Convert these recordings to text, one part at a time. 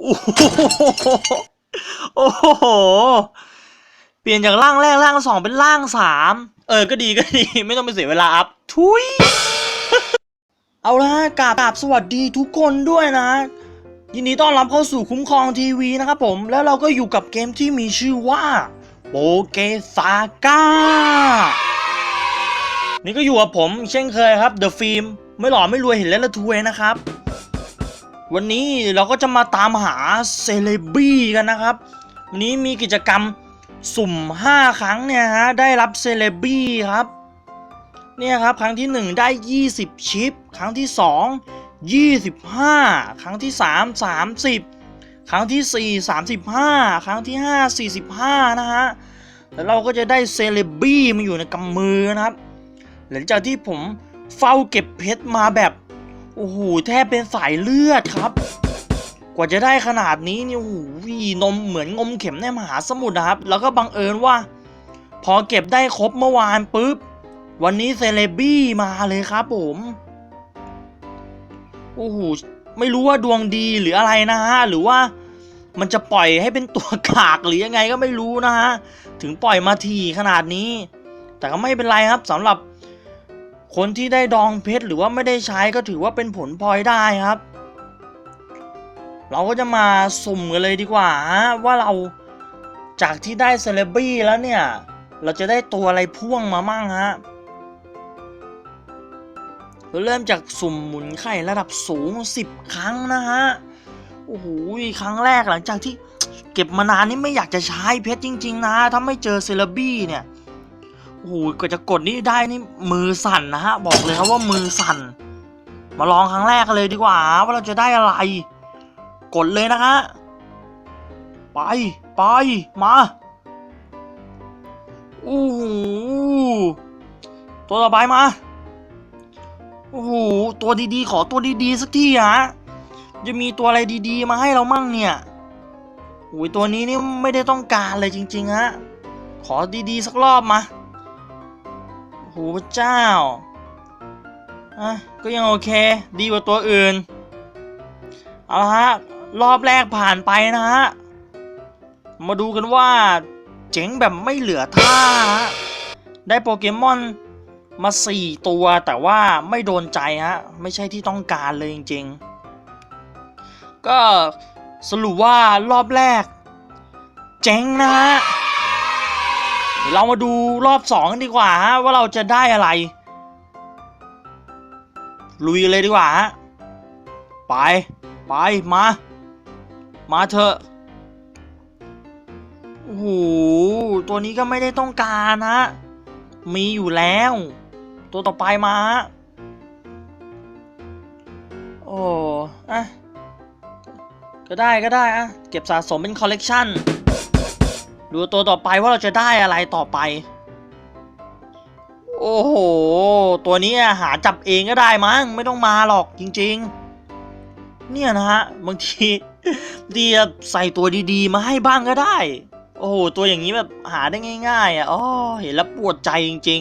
โอ้โหโอ้โห เปลี่ยนจากร่างแรกร่างสองเป็นร่างสาม เออ ก็ดีก็ดี ไม่ต้องไปเสียเวลาอัพ ทุย เอาละกราบกราบสวัสดีทุกคนด้วยนะ ยินดีต้อนรับเข้าสู่คุ้มครองทีวีนะครับผม แล้วเราก็อยู่กับเกมที่มีชื่อว่าโปเกซาก้า นี่ก็อยู่กับผมเช่นเคยครับ The Film ไม่หล่อไม่รวยเห็นแล้วละทวยนะครับ วันนี้เราก็จะมาตามหาเซเลบี้กันนะครับ วันนี้มีกิจกรรมสุ่ม 5 ครั้งเนี่ยฮะ ได้รับเซเลบี้ครับ เนี่ยครับ ครั้งที่ 1 ได้ 20 ชิป ครั้งที่ 2 25 ครั้งที่ 3 30 ครั้งที่ 4 35 ครั้งที่ 5 45 นะฮะ แล้วเราก็จะได้เซเลบี้มาอยู่ในกำมือนะครับ หลังจากที่ผมเฝ้าเก็บเพชรมาแบบ โอ้โหแทบเป็นสายเลือดครับ กว่าจะได้ขนาดนี้นี่โอ้โหนมเหมือนงมเข็มในมหาสมุทรนะครับ แล้วก็บังเอิญว่า พอเก็บได้ครบเมื่อวานปุ๊บ วันนี้เซเลบี้มาเลยครับผมโอ้โหไม่รู้ว่าดวงดีหรืออะไรนะฮะหรือว่ามันจะปล่อยให้เป็นตัวกากหรือยังไงก็ไม่รู้นะฮะถึงปล่อยมาทีขนาดนี้ แต่ก็ไม่เป็นไรครับสำหรับ คนที่ได้ดองเพชรหรือว่าไม่ได้ใช้ก็ถือว่าเป็นผลพลอยได้ครับ เราก็จะมาสุ่มกันเลยดีกว่าฮะว่าเราจากที่ได้เซเลบี้แล้วเนี่ย เราจะได้ตัวอะไรพ่วงมามั่งฮะเราเริ่มจากสุ่มหมุนไข่ระดับสูง 10 ครั้งนะฮะ โอ้โห ครั้งแรกหลังจากที่เก็บมานานนี่ไม่อยากจะใช้เพชรจริง ๆ นะ ถ้าไม่เจอเซเลบี้เนี่ย โอ้โหกว่าจะกดนี่ได้นี่มือสั่นนะฮะ บอกเลยครับว่ามือสั่น มาลองครั้งแรกกันเลยดีกว่า ว่าเราจะได้อะไร กดเลยนะฮะไปไปมาโอ้โหตัวต่อไปมาโอ้โหตัวดีๆ ขอตัวดีๆ สักทีฮะจะมีตัวอะไรดีๆ มาให้เรามั่งเนี่ยโอ้ยตัวนี้นี่ไม่ได้ต้องการเลยจริง ๆ ฮะ ขอดีๆ สักรอบมา หพระเจ้าอะก็ยังโอเค ดีกว่าตัวอื่น เอาละฮะ รอบแรกผ่านไปนะฮะ มาดูกันว่า เจ๋งแบบไม่เหลือท่าฮะ ได้โปเกมอนมา 4 ตัวแต่ว่าไม่โดนใจฮะ ไม่ใช่ที่ต้องการเลยจริงๆ ก็สรุปว่ารอบแรก เจ๋งนะฮะ เดี๋ยวเรามาดูรอบสองกันดีกว่าฮะว่าเราจะได้อะไร ลุยเลยดีกว่าฮะไปไปมา มาเถอะโอ้โหตัวนี้ก็ไม่ได้ต้องการฮะมีอยู่แล้ว ตัวต่อไปมาฮะโอ้อะก็ได้ก็ได้อะเก็บสะสมเป็นคอลเลกชัน ดูตัวต่อไปว่าเราจะได้อะไรต่อไป โอ้โห ตัวนี้หาจับเองก็ได้มั้งไม่ต้องมาหรอกจริง ๆ เนี่ยนะฮะบางทีดีใส่ตัวดีๆ มาให้บ้างก็ได้ โอ้โห ตัวอย่างนี้แบบหาได้ง่าย ๆอะอ๋อเห็นแล้วปวดใจจริง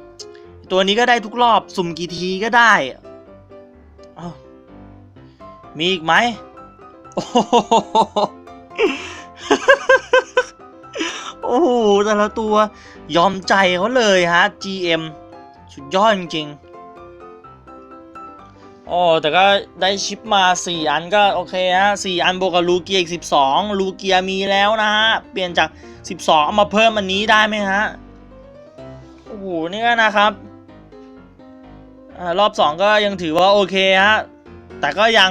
ๆ ตัวนี้ก็ได้ทุกรอบสุ่มกี่ทีก็ได้มีอีกไหมโอ้ โอ้โหแต่ละตัวยอมใจเขาเลยฮะ GM สุดยอดจริงๆโอ้แต่ก็ได้ชิปมา 4 อันก็โอเคฮะ4อันบวกกับลูเกียอีก 12 ลูเกียมีแล้วนะฮะ เปลี่ยนจาก 12 เอามาเพิ่มอันนี้ได้ไหมฮะ โอ้โห นี่ก็นะครับอรอบ 2 ก็ยังถือว่าโอเคฮะ แต่ก็ยัง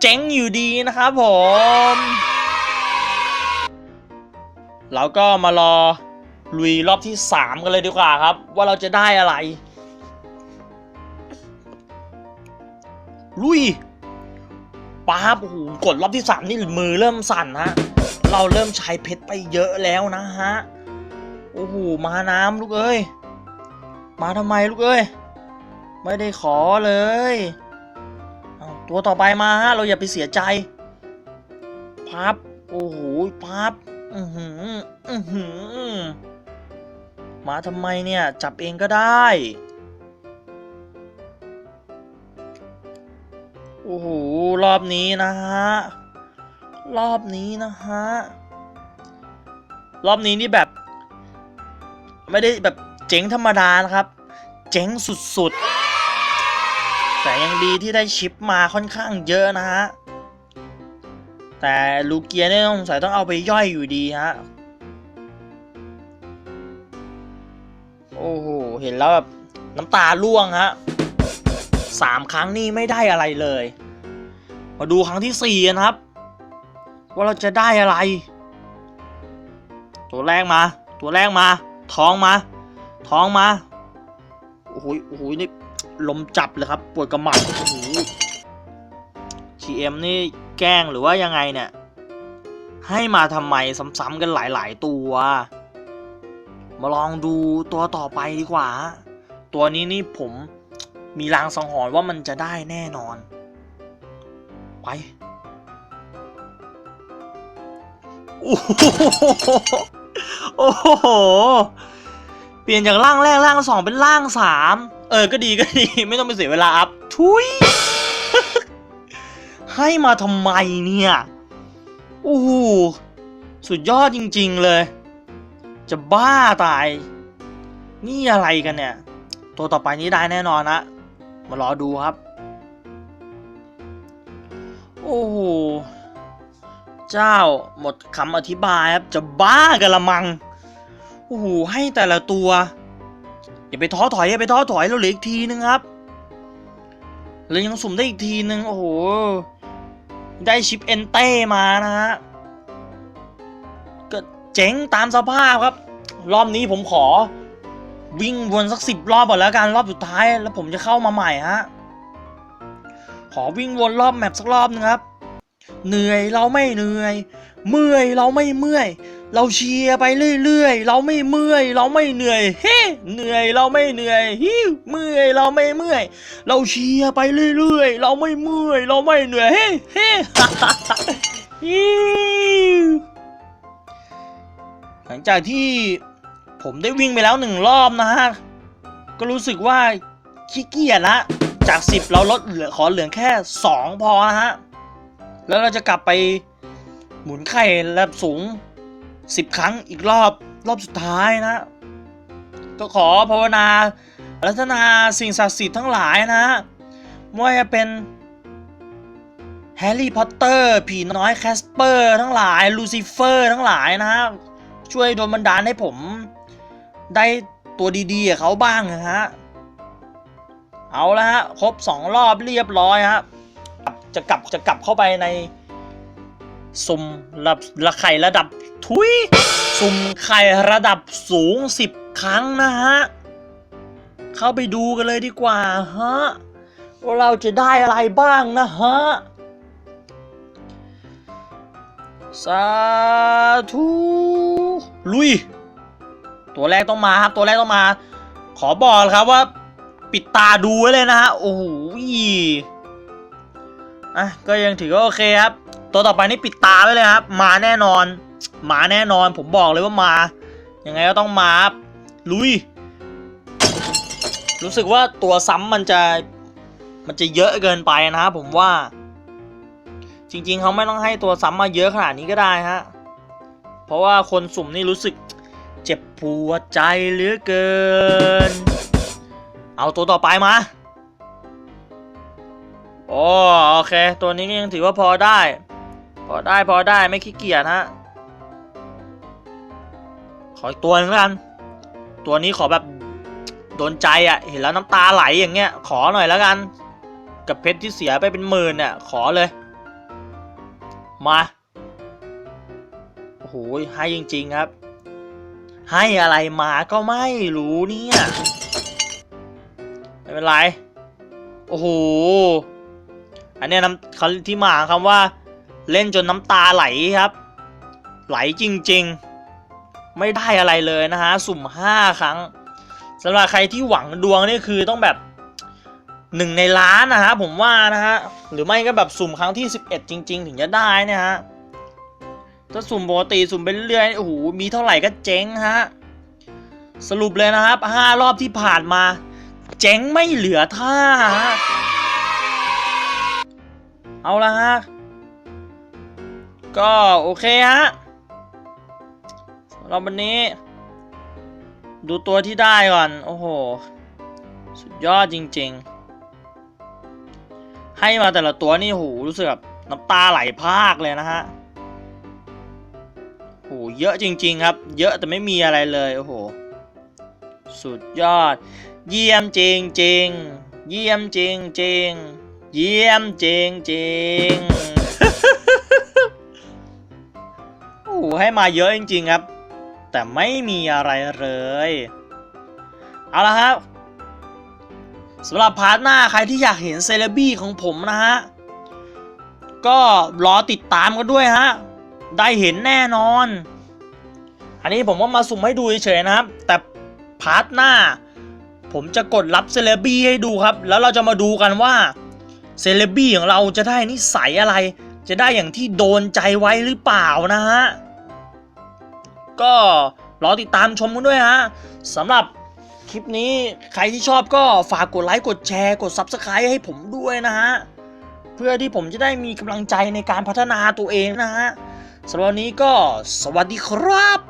เจ๊งอยู่ดีนะครับผม เราก็มารอลุยรอบที่ 3 กันเลยดีกว่าครับ ว่าเราจะได้อะไร ลุยป๊าบโอ้โหกดรอบที่ 3 นี่มือเริ่มสั่นฮะ เราเริ่มใช้เพชรไปเยอะแล้วนะฮะ โอ้โห มาน้ำลูกเอ้ย มาทำไมลูกเอ้ย ไม่ได้ขอเลยเอาตัวต่อไปมาฮะ เราอย่าไปเสียใจพับโอ้โหพับ อือหือ อือหือ มาทำไมเนี่ย จับเองก็ได้ โอ้โห รอบนี้นะฮะ รอบนี้นะฮะ รอบนี้นี่แบบ ไม่ได้แบบเจ๋งธรรมดานะครับ เจ๋งสุดๆ แต่ยังดีที่ได้ชิปมาค่อนข้างเยอะนะฮะ แต่ลูเกียเนี่ยต้องสงสัยต้องเอาไปย่อยอยู่ดีฮะ โอ้โห เห็นแล้วแบบน้ำตาร่วงฮะสามครั้งนี่ไม่ได้อะไรเลย มาดูครั้งที่สี่กันครับ ว่าเราจะได้อะไร ตัวแรกมา ตัวแรกมา ท้องมา ท้องมา โอ้โหโอ้โหนี่ลมจับเลยครับปวดกระหม่ำโอ้โห GM นี่ แกล้งหรือว่ายังไงเนี่ย ให้มาทำไมซ้ำๆกันหลายๆตัว มาลองดูตัวต่อไปดีกว่า ตัวนี้นี่ผมมีลางสังหรณ์ว่ามันจะได้แน่นอน ไปโอ้โหโอ้โห เปลี่ยนจากร่างแรกร่างสองเป็นร่างสาม เออ ก็ดีก็ดี ไม่ต้องไปเสียเวลาอัพ ทุย ให้มาทำไมเนี่ยโอ้โหสุดยอดจริง ๆเลย จะบ้าตาย นี่อะไรกันเนี่ย ตัวต่อไปนี้ได้แน่นอนนะมารอดูครับ โอ้โห เจ้าหมดคำอธิบายครับ จะบ้ากันละมัง โอ้โห ให้แต่ละตัว อย่าไปท้อถอยอย่าไปท้อถอยเราเหลืออีกทีนึงครับเรายังสุ่มได้อีกทีนึง โอ้โห ได้ชิปเอนเต้มานะฮะก็เจ๋งตามสภาพครับ รอบนี้ผมขอ วิ่งวนสักสิบรอบก่อนแล้วกันรอบสุดท้าย แล้วผมจะเข้ามาใหม่ฮะขอวิ่งวนรอบแมปสักรอบนึงครับ เหนื่อยเราไม่เหนื่อย เมื่อยเราไม่เมื่อย เราเชียร์ไปเรื่อยๆ เราไม่เมื่อย เราไม่เหนื่อย เฮ้เหนื่อยเราไม่เหนื่อยฮิวเมื่อยเราไม่เมื่อย เราเชียร์ไปเรื่อยๆ เราไม่เมื่อย เราไม่เหนื่อย เฮ้เฮ้ฮิวหลังจากที่ผมได้วิ่งไปแล้วหนึ่งรอบนะฮะ ก็รู้สึกว่าขี้เกียจละจาก 10 เราลดเหลือขอเหลือแค่ 2 พอนะฮะ แล้วเราจะกลับไปหมุนไข่ระดับสูง 10 ครั้งอีกรอบรอบสุดท้ายนะ ก็ขอภาวนารัตนาสิ่งศักดิ์สิทธิ์ทั้งหลายนะไม่ว่าจะเป็นแฮร์รี่พอตเตอร์ผีน้อยแคสเปอร์ทั้งหลายลูซิเฟอร์ทั้งหลายนะช่วยโดนบันดาลให้ผมได้ตัวดีๆเขาบ้างนะฮะ เอาละฮะ ครบ 2 รอบเรียบร้อยฮะจะกลับจะกลับเข้าไปใน สุ่มระระไข่ระดับทุยสุ่มไข่ระดับสูง 10 ครั้งนะฮะ เข้าไปดูกันเลยดีกว่าฮะว่าเราจะได้อะไรบ้างนะฮะ สาธุลุย ตัวแรกต้องมาครับ ตัวแรกต้องมา ขอบอกครับว่า ปิดตาดูไว้เลยนะฮะ โอ้โหอะก็ยังถือว่าโอเคครับ ตัวต่อไปนี่ปิดตาไว้เลยครับ มาแน่นอน มาแน่นอน ผมบอกเลยว่ามา ยังไงก็ต้องมาครับลุย รู้สึกว่าตัวซ้ำมันจะ มันจะเยอะเกินไปนะครับผมว่า จริง ๆเขาไม่ต้องให้ตัวซ้ำมาเยอะขนาดนี้ก็ได้ฮะ เพราะว่าคนสุ่มนี่รู้สึกเจ็บปวดใจเหลือเกิน เอาตัวต่อไปมาโอโอเค ตัวนี้ยังถือว่าพอได้ พอได้พอได้ไม่ขี้เกียจฮะ ขออีกตัวหนึงแล้วกัน ตัวนี้ขอแบบโดนใจอะ่ะ เห็นแล้วน้ำตาไหลอย่างเงี้ย ขอหน่อยแล้วกัน กับเพชรที่เสียไปเป็นหมื่นเนี่ยขอเลย มาโอ้โหให้จริง ๆครับ ให้อะไรมาก็ไม่รู้เนี่ย ไม่เป็นไร โอ้โห อันเนี้ยน้ำเขาที่มาคำว่า เล่นจนน้ำตาไหลครับ ไหลจริงๆ ไม่ได้อะไรเลยนะฮะ สุ่ม 5 ครั้งสำหรับใครที่หวังดวงนี่คือต้องแบบหนึ่งในล้านนะฮะผมว่านะฮะหรือไม่ก็แบบสุ่มครั้งที่ 11 จริง ๆ ถึงจะได้นะฮะถ้าสุ่มปกติสุ่มไปเรื่อยโอ้โหมีเท่าไหร่ก็เจ๊งฮะสรุปเลยนะครับ 5 รอบที่ผ่านมา เจ๊งไม่เหลือท่าเอาละฮะ ก็โอเคฮะสำหรับวันนี้ ดูตัวที่ได้ก่อน โอ้โห สุดยอดจริง ๆ ให้มาแต่ละตัวนี่โหรู้สึกแบบน้ำตาไหลพากเลยนะฮะโหเยอะจริง ๆ ครับ เยอะแต่ไม่มีอะไรเลยโอ้โห สุดยอด เยี่ยมจริงจริงๆเยี่ยมจริงจริงๆเยี่ยมจริงจริงๆ ให้มาเยอะจริง ๆ ครับ แต่ไม่มีอะไรเลย เอาละครับสำหรับพาร์ทหน้าใครที่อยากเห็นเซเลบี้ของผมนะฮะ ก็รอติดตามกันด้วยฮะ ได้เห็นแน่นอน อันนี้ผมว่ามาสุ่มให้ดูเฉยๆนะครับ แต่พาร์ทหน้า ผมจะกดรับเซเลบี้ให้ดูครับ แล้วเราจะมาดูกันว่าเซเลบี้ของเราจะได้นิสัยอะไร จะได้อย่างที่โดนใจไว้หรือเปล่านะฮะ ก็รอติดตามชมกันด้วยฮะสำหรับคลิปนี้ใครที่ชอบก็ฝากกดไลค์กดแชร์กด Subscribe ให้ผมด้วยนะฮะ เพื่อที่ผมจะได้มีกำลังใจในการพัฒนาตัวเองนะฮะสำหรับวันนี้ก็สวัสดีครับ